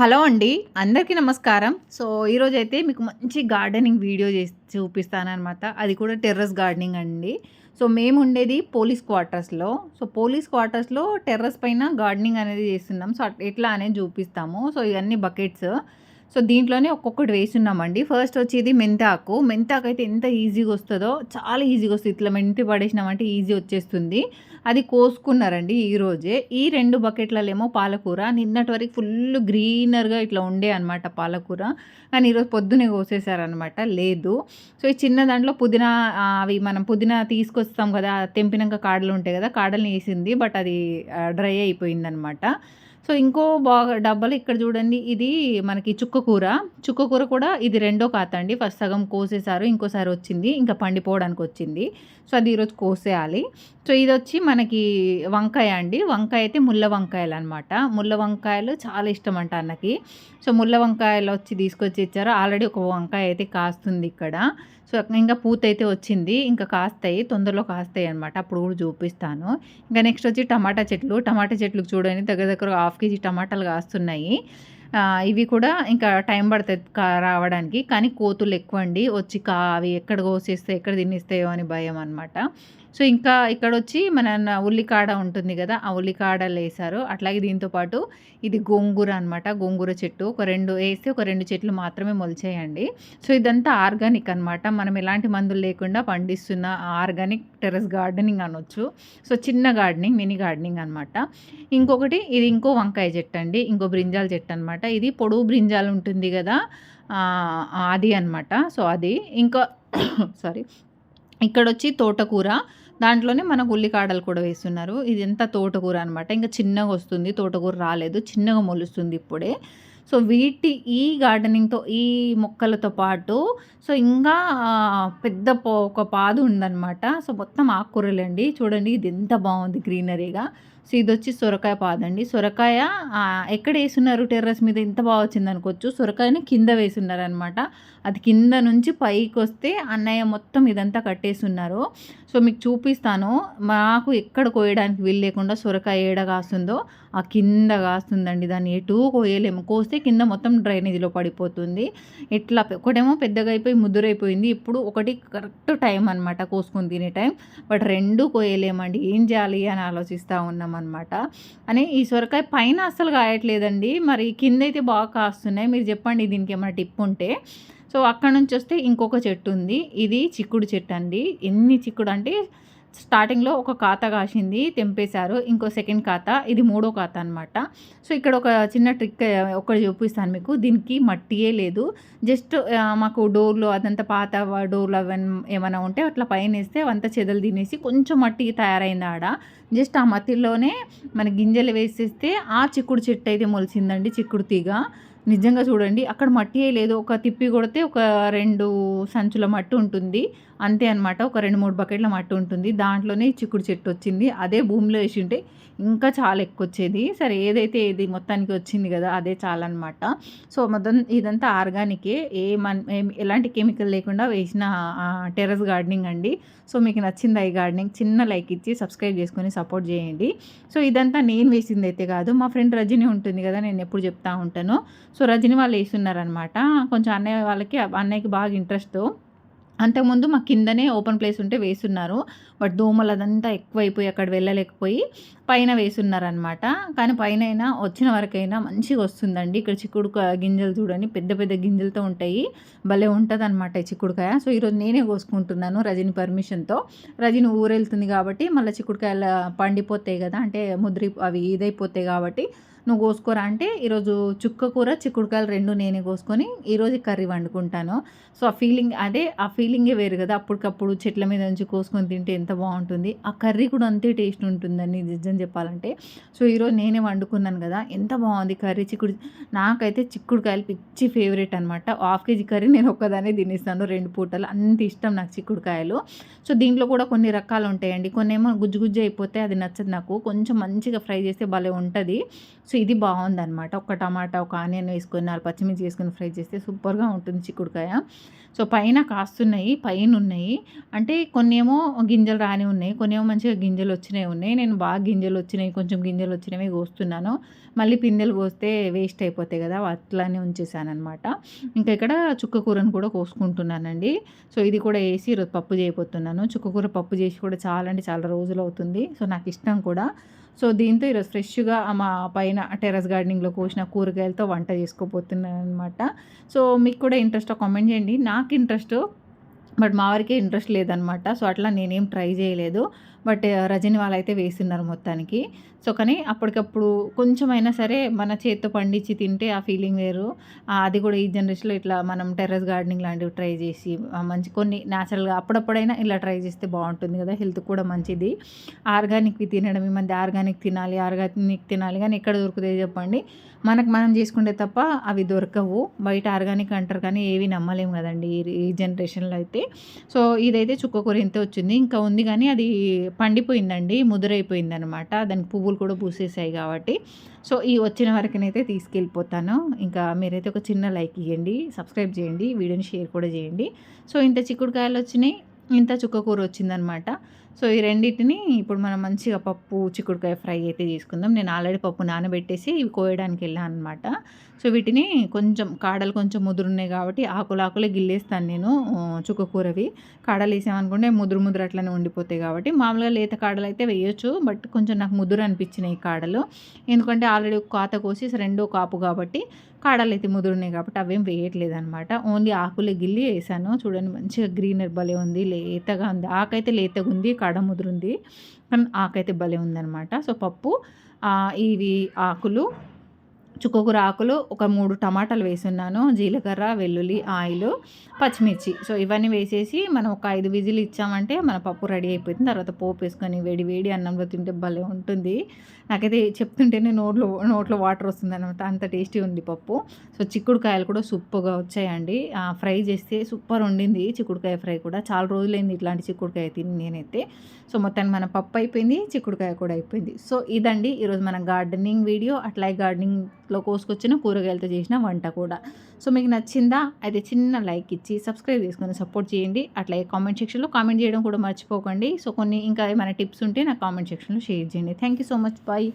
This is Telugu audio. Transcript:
హలో అండి అందరికీ నమస్కారం. సో ఈరోజు అయితే మీకు మంచి గార్డెనింగ్ వీడియో చేసి చూపిస్తానమాట అది కూడా టెర్రస్ గార్డెనింగ్ అండి. సో మేము ఉండేది పోలీస్ క్వార్టర్స్లో. సో పోలీస్ క్వార్టర్స్లో టెర్రస్ పైన గార్డెనింగ్ అనేది చేస్తున్నాం. సో ఎట్లా అనేది చూపిస్తాము. సో ఇవన్నీ బకెట్స్. సో దీంట్లోనే ఒక్కొక్కటి వేస్తున్నామండి ఫస్ట్ వచ్చేది మెంతాకు. మెంతాకు అయితే ఎంత ఈజీగా వస్తుందో చాలా ఈజీగా వస్తుంది. ఇట్లా మెంతి పడేసినామంటే ఈజీ వచ్చేస్తుంది. అది కోసుకున్నారండి ఈరోజే ఈ రెండు బకెట్లలో ఏమో పాలకూర. నిన్నటి వరకు ఫుల్ గ్రీనర్గా ఇట్లా ఉండే అనమాట పాలకూర. కానీ ఈరోజు పొద్దునే కోసేసారనమాట లేదు. సో ఈ చిన్న దాంట్లో పుదీనా అవి మనం పుదీనా తీసుకొస్తాం కదా తెంపినాక కాడలు ఉంటాయి కదా కాడల్ని వేసింది. బట్ అది డ్రై అయిపోయిందనమాట సో ఇంకో బాగా డబ్బాలు ఇక్కడ చూడండి. ఇది మనకి చుక్కకూర చుక్కకూర కూడా ఇది రెండో కాత అండి. ఫస్ట్ సగం కోసేసారు. ఇంకోసారి వచ్చింది. ఇంకా పండిపోవడానికి వచ్చింది సో అది ఈరోజు కోసేయాలి. సో ఇది వచ్చి మనకి వంకాయ అండి. వంకాయ అయితే ముళ్ళ వంకాయలు అనమాట ముళ్ళ వంకాయలు చాలా ఇష్టం అంట అన్నకి. సో ముళ్ళ వంకాయలు వచ్చి తీసుకొచ్చి ఇచ్చారు. ఆల్రెడీ ఒక వంకాయ అయితే కాస్తుంది ఇక్కడ. సో ఇంకా పూత అయితే వచ్చింది. ఇంకా కాస్తాయి. తొందరలో కాస్తాయి అనమాట అప్పుడు కూడా చూపిస్తాను. ఇంకా నెక్స్ట్ వచ్చి టమాటా చెట్లు. టమాటా చెట్లు చూడండి. దగ్గర దగ్గర హాఫ్ కేజీ టమాటాలు కాస్తున్నాయి. ఇవి కూడా ఇంకా టైం పడుతుంది రావడానికి. కానీ కోతులు ఎక్కువ అండి వచ్చి కా అవి ఎక్కడ కోసేస్తే ఎక్కడ తినేస్తాయో అని భయం అనమాట సో ఇంకా ఇక్కడ వచ్చి మన ఉల్లికాడ ఉంటుంది కదా ఆ ఉల్లికాడలు వేసారు అట్లాగే దీంతోపాటు ఇది గోంగూర అనమాట గోంగూర చెట్టు. ఒక రెండు వేస్తే ఒక రెండు చెట్లు మాత్రమే మొలిచేయండి. సో ఇదంతా ఆర్గానిక్ అనమాట మనం ఎలాంటి మందులు లేకుండా పండిస్తున్న ఆర్గానిక్ టెర్రస్ గార్డెనింగ్ అనొచ్చు. సో చిన్న గార్డెనింగ్ మినీ గార్డెనింగ్ అనమాట ఇంకొకటి ఇది ఇంకో వంకాయ చెట్టు అండి. ఇంకో బ్రింజాల చెట్టు అనమాట ఇది పొడవు బ్రింజాలు ఉంటుంది కదా అది అనమాట సో అది. ఇంకా సారీ. ఇక్కడ వచ్చి తోటకూర. దాంట్లోనే మనకు ఉల్లికాడలు కూడా వేస్తున్నారు. ఇది ఎంత తోటకూర అనమాట ఇంకా చిన్నగా వస్తుంది. తోటకూర రాలేదు. చిన్నగా మొలుస్తుంది ఇప్పుడే. సో వీటి ఈ గార్డెనింగ్తో ఈ మొక్కలతో పాటు సో ఇంకా పెద్ద ఒక పాదు ఉందన్నమాట. సో మొత్తం ఆకుకూరలండి. చూడండి ఇది ఎంత బాగుంది గ్రీనరీగా. సో ఇది వచ్చి సొరకాయ పాదండి. సొరకాయ ఎక్కడ వేసున్నారు టెర్రస్ మీద? ఇంత బాగా వచ్చింది అనుకోవచ్చు సొరకాయని కింద వేసున్నారు అనమాట అది కింద నుంచి పైకి వస్తే అన్నయ్య మొత్తం ఇదంతా కట్టేస్తున్నారు సో మీకు చూపిస్తాను. మాకు ఎక్కడ కోయడానికి వీలు లేకుండా సొరకాయ ఏడ కాస్తుందో ఆ కింద కాస్తుందండి. దాన్ని ఎటు కోయలేము. కోస్తే కింద మొత్తం డ్రైనేజీలో పడిపోతుంది. ఇట్లా ఒకటేమో పెద్దగా అయిపోయి ముద్దురైపోయింది ఇప్పుడు ఒకటి కరెక్ట్ టైం అనమాట కోసుకొని తినే టైం. బట్ రెండు కోయలేమండి. ఏం చేయాలి అని ఆలోచిస్తూ ఉన్నాం. అనమాట అని ఈ సొరకాయ పైన అస్సలు కాయట్లేదండి. మరి కింద అయితే బాగా కాస్తున్నాయి. మీరు చెప్పండి దీనికి ఏమైనా టిప్ ఉంటే. సో అక్కడ నుంచి వస్తే ఇంకొక చెట్టు ఉంది. ఇది చిక్కుడు చెట్టు అండి. ఎన్ని చిక్కుడు అంటే స్టార్టింగ్లో ఒక ఖాతా కాసింది తెంపేశారు. ఇంకో సెకండ్ ఖాతా ఇది మూడో ఖాతా అనమాట సో ఇక్కడ ఒక చిన్న ట్రిక్ ఒకటి చూపిస్తాను మీకు. దీనికి మట్టియే లేదు. జస్ట్ మాకు డోర్లు అదంతా పాత డోర్లు అవన్నీ ఏమైనా ఉంటే అట్లా పైన వేస్తే అంత చెదలు తినేసి కొంచెం మట్టి తయారైంది ఆడ. జస్ట్ ఆ మట్టిలోనే మన గింజలు వేసేస్తే ఆ చిక్కుడు చెట్టు అయితే మొలిచిందండి చిక్కుడు తీగ. నిజంగా చూడండి అక్కడ మట్టి లేదు. ఒక తిప్పి కొడితే ఒక రెండు సంచుల మట్టి ఉంటుంది. అంతే అనమాట ఒక రెండు మూడు బకెట్ల మట్టి ఉంటుంది. దాంట్లోనే చిక్కుడు చెట్టు వచ్చింది. అదే భూమిలో వేసి ఉంటే ఇంకా చాలా ఎక్కువ వచ్చేది సరే ఏదైతే ఇది మొత్తానికి వచ్చింది కదా అదే చాలన్నమాట. అనమాట సో మొత్తం ఇదంతా ఆర్గానికే. ఏ మన్ ఎలాంటి కెమికల్ లేకుండా వేసిన టెర్రస్ గార్డెనింగ్ అండి. సో మీకు నచ్చింది ఈ గార్డెనింగ్? చిన్న లైక్ ఇచ్చి సబ్స్క్రైబ్ చేసుకొని సపోర్ట్ చేయండి. సో ఇదంతా నేను వేసింది అయితే కాదు. మా ఫ్రెండ్ రజని ఉంటుంది కదా నేను ఎప్పుడు చెప్తా ఉంటాను. సో రజని వాళ్ళు వేస్తున్నారనమాట కొంచెం అన్నయ్య వాళ్ళకి అన్నయ్యకి బాగా ఇంట్రెస్ట్ అంతకుముందు మా కిందనే ఓపెన్ ప్లేస్ ఉంటే వేసున్నారు బట్ దోమలు అదంతా ఎక్కువైపోయి అక్కడ వెళ్ళలేకపోయి పైన వేసున్నారనమాట కానీ పైన అయినా వచ్చిన వరకైనా మంచిగా వస్తుందండి. ఇక్కడ చిక్కుడు గింజలు చూడండి పెద్ద పెద్ద గింజలతో ఉంటాయి. భలే ఉంటుంది అనమాట చిక్కుడుకాయ. సో ఈరోజు నేనే కోసుకుంటున్నాను రజని పర్మిషన్తో రజని ఊరెళ్తుంది కాబట్టి మళ్ళీ చిక్కుడుకాయలు పండిపోతాయి కదా అంటే ముద్రి అవి ఇదైపోతాయి కాబట్టి నువ్వు కోసుకోరా అంటే ఈరోజు చుక్క కూర చిక్కుడుకాయలు రెండు నేనే కోసుకొని ఈరోజు కర్రీ వండుకుంటాను. సో ఆ ఫీలింగ్ అదే ఆ ఫీలింగే వేరు కదా. అప్పటికప్పుడు చెట్ల మీద నుంచి కోసుకొని తింటే ఎంత బాగుంటుంది. ఆ కర్రీ కూడా అంతే టేస్ట్ ఉంటుందని నిజం చెప్పాలంటే. సో ఈరోజు నేనే వండుకున్నాను కదా. ఎంత బాగుంది కర్రీ చిక్కుడు నాకైతే చిక్కుడుకాయలు పిచ్చి ఫేవరెట్ అనమాట హాఫ్ కేజీ కర్రీ నేను ఒక్కదానే తినేస్తాను రెండు పూటలు. అంత ఇష్టం నాకు చిక్కుడుకాయలు. సో దీంట్లో కూడా కొన్ని రకాలు ఉంటాయండి. కొన్ని ఏమో గుజ్జు గుజ్జు అయిపోతే అది నచ్చదు నాకు. కొంచెం మంచిగా ఫ్రై చేస్తే భలే ఉంటుంది. సో ఇది బాగుందనమాట ఒక టమాటా ఒక ఆనియన్ వేసుకొని నాలుగు పచ్చిమిర్చి వేసుకొని ఫ్రై చేస్తే సూపర్గా ఉంటుంది చిక్కుడుకాయ. సో పైన కాస్తున్నాయి పైన ఉన్నాయి అంటే కొన్ని ఏమో గింజలు రాని ఉన్నాయి కొన్ని ఏమో మంచిగా గింజలు వచ్చినాయి ఉన్నాయి. నేను బాగా గింజలు వచ్చినాయి కొంచెం గింజలు వచ్చినవి కోస్తున్నాను. మళ్ళీ పిందెలు కోస్తే వేస్ట్ అయిపోతాయి కదా అట్లానే ఉంచేసాను అనమాట ఇంకా ఇక్కడ చుక్క కూరను కూడా కోసుకుంటున్నానండి. సో ఇది కూడా వేసి పప్పు చేయబోతున్నాను. చుక్క కూర పప్పు చేసి కూడా చాలా అంటే చాలా రోజులు అవుతుంది. సో నాకు ఇష్టం కూడా. సో దీంతో ఈరోజు ఫ్రెష్గా మా పైన టెర్రస్ గార్డెనింగ్లో కోసిన కూరగాయలతో వంట చేసుకోబోతున్నాను అనమాట సో మీకు కూడా ఇంట్రెస్ట్ కామెంట్ చేయండి. నాకు ఇంట్రెస్ట్ బట్ మా వారికి ఇంట్రెస్ట్ లేదనమాట. సో అట్లా నేనేం ట్రై చేయలేదు. బట్ రజని వాళ్ళైతే వేస్తున్నారు మొత్తానికి. సో కానీ అప్పటికప్పుడు కొంచెమైనా సరే మన చేత్తో పండించి తింటే ఆ ఫీలింగ్ వేరు. అది కూడా ఈ జనరేషన్లో ఇట్లా మనం టెర్రస్ గార్డెనింగ్ లాంటివి ట్రై చేసి మంచి కొన్ని న్యాచురల్గా అప్పుడప్పుడైనా ఇలా ట్రై చేస్తే బాగుంటుంది కదా హెల్త్ కూడా మంచిది. ఆర్గానిక్వి తినడం ఈ మధ్య ఆర్గానిక్ తినాలి ఆర్గానిక్ తినాలి కానీ ఎక్కడ దొరుకుతాయి చెప్పండి. మనకు మనం చేసుకుంటే తప్ప అవి దొరకవు. బయట ఆర్గానిక్ అంటారు కానీ ఏవి నమ్మలేము కదండి ఈ జనరేషన్లో అయితే. సో ఇదైతే చుక్కకూర ఇంత వచ్చింది. ఇంకా ఉంది కానీ అది పండిపోయిందండి ముదురైపోయింది అనమాట దానికి పువ్వులు కూడా పూసేసాయి కాబట్టి. సో ఈ వచ్చిన వరకునైతే తీసుకెళ్ళిపోతాను. ఇంకా మీరైతే ఒక చిన్న లైక్ ఇవ్వండి సబ్స్క్రైబ్ చేయండి వీడియోని షేర్ కూడా చేయండి. సో ఇంత చిక్కుడుకాయలు వచ్చినాయి ఇంత చుక్కకూర వచ్చిందనమాట సో ఈ రెండింటిని ఇప్పుడు మనం మంచిగా పప్పు చిక్కుడుకాయ ఫ్రై అయితే తీసుకుందాం. నేను ఆల్రెడీ పప్పు నానబెట్టేసి ఇవి కోయడానికి వెళ్ళాను అనమాట సో వీటిని కొంచెం కాడలు కొంచెం ముదురున్నాయి కాబట్టి ఆకులు ఆకులే గిల్లేస్తాను నేను చుక్కకూరవి కాడలు వేసామనుకుంటే ముదురు ముదురు అట్లనే ఉండిపోతాయి కాబట్టి. మామూలుగా లేత కాడలు అయితే వేయొచ్చు బట్ కొంచెం నాకు ముదురు అనిపించినాయి కాడలు. ఎందుకంటే ఆల్రెడీ కాత కోసి రెండో కాపు కాబట్టి కాడలు అయితే ముదురున్నాయి కాబట్టి అవేం వేయట్లేదు అనమాట ఓన్లీ ఆకులే గిల్లి వేసాను. చూడండి మంచిగా గ్రీనర్ భలే ఉంది లేతగా ఉంది. ఆకైతే లేతగా ఉంది కాడ ముదురుంది. కానీ ఆకైతే భలే ఉందనమాట సో పప్పు ఇవి ఆకులు చుక్కకూర ఆకులు ఒక మూడు టమాటాలు వేసున్నాను జీలకర్ర వెల్లుల్లి ఆయిల్ పచ్చిమిర్చి. సో ఇవన్నీ వేసేసి మనం ఒక ఐదు విజిల్ ఇచ్చామంటే మన పప్పు రెడీ అయిపోతుంది తర్వాత పోపు వేసుకొని వేడి వేడి అన్నంలో తింటే భలే ఉంటుంది. నాకైతే చెప్తుంటేనే నోట్లో నోట్లో వాటర్ వస్తుంది అనమాట అంత టేస్టీ ఉంది పప్పు. సో చిక్కుడుకాయలు కూడా సూపర్గా వచ్చాయండి. ఫ్రై చేస్తే సూపర్ ఉండింది చిక్కుడుకాయ ఫ్రై కూడా. చాలా రోజులైంది ఇట్లాంటి చిక్కుడుకాయ తిని నేనైతే. సో మొత్తాన్ని మన పప్పు అయిపోయింది చిక్కుడుకాయ కూడా అయిపోయింది. సో ఇదండి ఈరోజు మన గార్డెనింగ్ వీడియో. అట్లాగే ఇంట్లో కోసుకొచ్చిన కూరగాయలతో చేసిన వంట కూడా. సో మీకు నచ్చిందా? అయితే చిన్న లైక్ ఇచ్చి సబ్స్క్రైబ్ చేసుకొని సపోర్ట్ చేయండి. అట్లాగే కామెంట్ సెక్షన్లో కామెంట్ చేయడం కూడా మర్చిపోకండి. సో కొన్ని ఇంకా ఏమైనా టిప్స్ ఉంటే నాకు కామెంట్ సెక్షన్లో షేర్ చేయండి. Thank you so much. Bye.